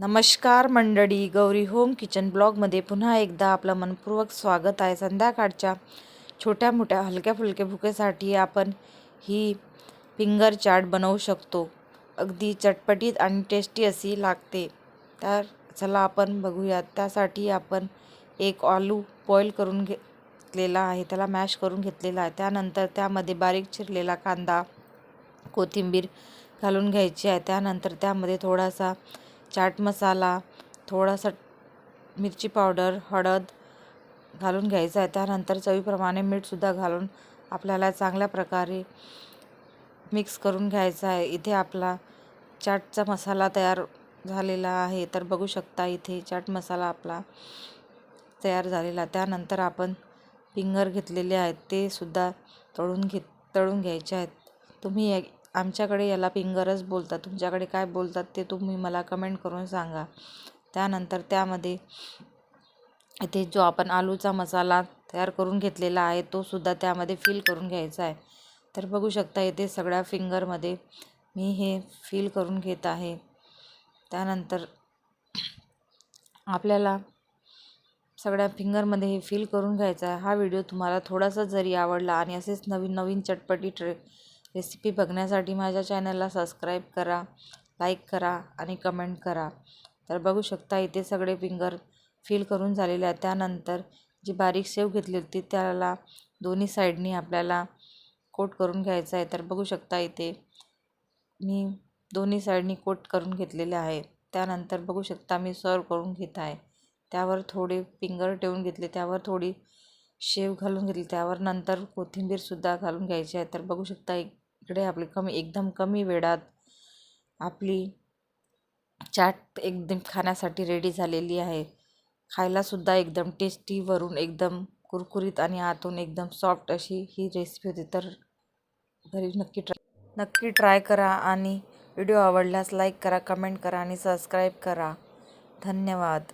नमस्कार मंडळी Gauri home kitchen ब्लॉगमध्ये पुन्हा एकदा आपलं मनपूर्वक स्वागत आहे. संध्याकाळच्या छोट्या मोठ्या हलक्या फुलक्या भुकेसाठी आपण ही फिंगर चाट बनवू शकतो. अगदी चटपटीत आणि टेस्टी अशी लागते. तर चला आपण बघूयात. त्यासाठी आपण एक आलू बॉईल करून घेतलेला आहे. त्याला मॅश करून घेतलेला आहे. त्यानंतर त्यामध्ये बारीक चिरलेला कांदा कोथिंबीर घालून घ्यायची आहे. त्यानंतर त्यामध्ये थोडासा चाट मसाला थोडासा मिरची पावडर हळद घालून घ्यायचा आहे. त्यानंतर चवीप्रमाणे मीठसुद्धा घालून आपल्याला चांगल्या प्रकारे मिक्स करून घ्यायचा आहे. इथे आपला चाटचा मसाला तयार झालेला आहे. तर बघू शकता इथे चाट मसाला आपला तयार झालेला त्यानंतर आपण फिंगर घेतलेले आहेत. ते सुद्धा तळून घेत तळून घ्यायचे आहेत. तुम्ही आमच्याकडे याला फिंगरच बोलतात. तुमच्याकडे काय बोलतात ते तुम्ही मला कमेंट करून सांगा. त्यानंतर त्यामध्ये इथे जो आपण आलूचा मसाला तयार करून घेतलेला आहे तो सुद्धा त्यामध्ये फिल करून घ्यायचा आहे. तर बघू शकता इथे सगळ्या फिंगरमध्ये मी हे फिल करून घेत आहे. त्यानंतर आपल्याला सगळ्या फिंगरमध्ये हे फिल करून घ्यायचं आहे. हा व्हिडिओ तुम्हाला थोडासा जरी आवडला आणि असेच नवीन नवीन चटपटी ट्रे रेसिपी बघण्यासाठी माझ्या चॅनलला सबस्क्राईब करा लाईक करा आणि कमेंट करा. तर बघू शकता इथे सगळे फिंगर फिल करून झालेले आहेत. त्यानंतर जी बारीक शेव घेतली होती त्याला दोन्ही साईडनी आपल्याला कोट करून घ्यायचं आहे. तर बघू शकता इथे मी दोन्ही साईडनी कोट करून घेतलेले आहे. त्यानंतर बघू शकता मी सर्व करून घेत आहे. त्यावर थोडे फिंगर ठेवून घेतले त्यावर थोडी शेव घालून घेतली त्यावर नंतर कोथिंबीरसुद्धा घालून घ्यायची आहे. तर बघू शकता एक इकडे आपली कमी एकदम कमी वेळात आपली चाट एकदम खाण्यासाठी रेडी झालेली आहे. खायलासुद्धा एकदम टेस्टी वरून एकदम कुरकुरीत आणि आतून एकदम सॉफ्ट अशी ही रेसिपी होती. तर घरी नक्की ट्राय नक्की ट्राय करा आणि व्हिडिओ आवडल्यास लाईक करा कमेंट करा आणि सबस्क्राईब करा. धन्यवाद.